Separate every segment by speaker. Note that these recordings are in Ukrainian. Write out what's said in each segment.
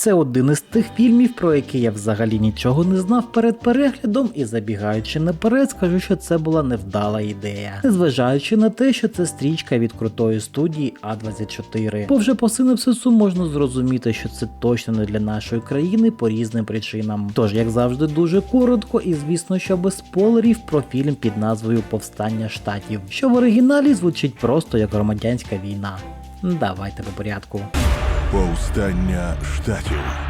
Speaker 1: Це один із тих фільмів, про які я взагалі нічого не знав перед переглядом, і забігаючи наперед, скажу, що це була невдала ідея, незважаючи на те, що це стрічка від крутої студії А24. Бо вже по синопсису можна зрозуміти, що це точно не для нашої країни по різним причинам. Тож, як завжди, дуже коротко, і звісно, що без спойлерів про фільм під назвою Повстання штатів, що в оригіналі звучить просто як громадянська війна. Давайте по порядку.
Speaker 2: Повстання штатів.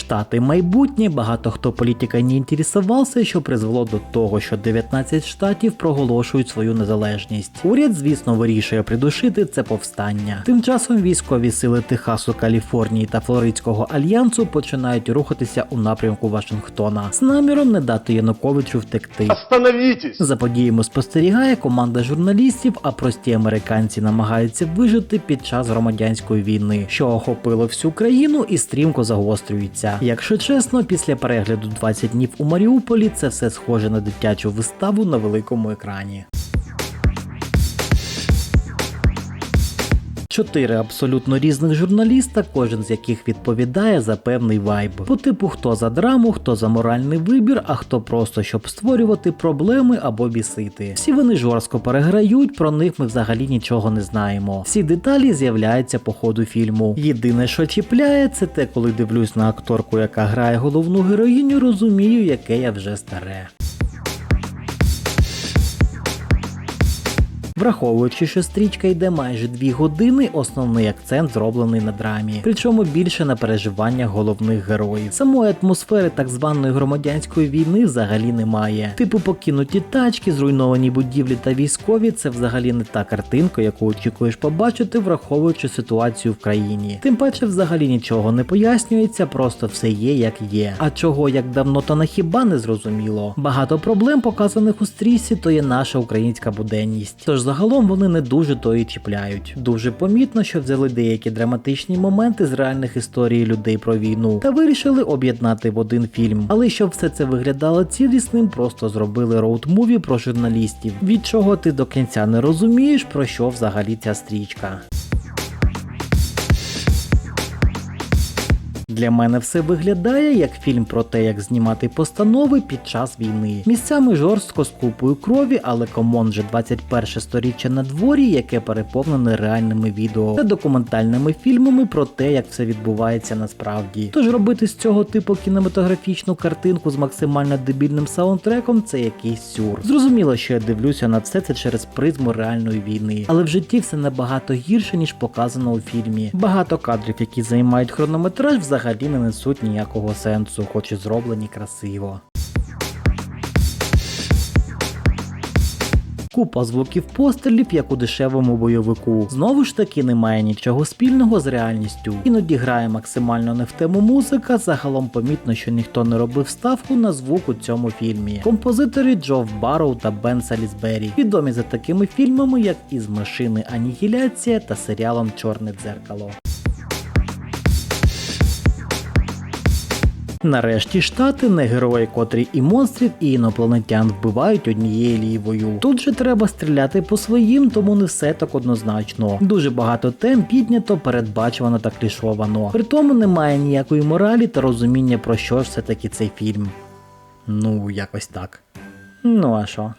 Speaker 1: Штати майбутнє, багато хто політика не інтересувався, що призвело до того, що 19 штатів проголошують свою незалежність. Уряд, звісно, вирішує придушити це повстання. Тим часом військові сили Техасу, Каліфорнії та Флоридського альянсу починають рухатися у напрямку Вашингтона з наміром не дати Януковичу втекти.
Speaker 3: Остановитесь!
Speaker 1: За подіями спостерігає команда журналістів, а прості американці намагаються вижити під час громадянської війни, що охопило всю країну і стрімко загострюється. Якщо чесно, після перегляду 20 днів у Маріуполі це все схоже на дитячу виставу на великому екрані. Чотири абсолютно різних журналіста, кожен з яких відповідає за певний вайб. По типу хто за драму, хто за моральний вибір, а хто просто щоб створювати проблеми або бісити. Всі вони жорстко переграють, про них ми взагалі нічого не знаємо. Всі деталі з'являються по ходу фільму. Єдине, що чіпляє, це те, коли дивлюсь на акторку, яка грає головну героїню, розумію, яке я вже старе. Враховуючи, що стрічка йде майже дві години, основний акцент зроблений на драмі, причому більше на переживаннях головних героїв. Самої атмосфери так званої громадянської війни взагалі немає. Типу покинуті тачки, зруйновані будівлі та військові це взагалі не та картинка, яку очікуєш побачити, враховуючи ситуацію в країні. Тим паче, взагалі нічого не пояснюється, просто все є як є. А чого як давно та хіба не зрозуміло. Багато проблем, показаних у стрічці, то є наша українська буденність. Тож загалом вони не дуже то і чіпляють. Дуже помітно, що взяли деякі драматичні моменти з реальних історій людей про війну та вирішили об'єднати в один фільм. Але щоб все це виглядало цілісним, просто зробили роуд-муві про журналістів, від чого ти до кінця не розумієш, про що взагалі ця стрічка. Для мене все виглядає як фільм про те, як знімати постанови під час війни. Місцями жорстко з купою крові, але комон же 21 сторіччя на дворі, яке переповнене реальними відео та документальними фільмами про те, як все відбувається насправді. Тож робити з цього типу кінематографічну картинку з максимально дебільним саундтреком це якийсь сюр. Зрозуміло, що я дивлюся на все це через призму реальної війни, але в житті все набагато гірше, ніж показано у фільмі. Багато кадрів, які займають хронометраж, взагалі не несуть ніякого сенсу, хоч і зроблені красиво. Купа звуків пострілів, як у дешевому бойовику. Знову ж таки, немає нічого спільного з реальністю. Іноді грає максимально не в тему музика. Загалом помітно, що ніхто не робив ставку на звук у цьому фільмі. Композитори Джов Барроу та Бен Салісбері відомі за такими фільмами, як із машини Анігіляція та серіалом Чорне дзеркало. Нарешті штати не герої, котрі і монстрів, і інопланетян вбивають однією лівою. Тут же треба стріляти по своїм, тому не все так однозначно. Дуже багато тем піднято, передбачувано та клішовано. При тому немає ніякої моралі та розуміння про що ж все таки цей фільм. Ну, якось так. Ну а що?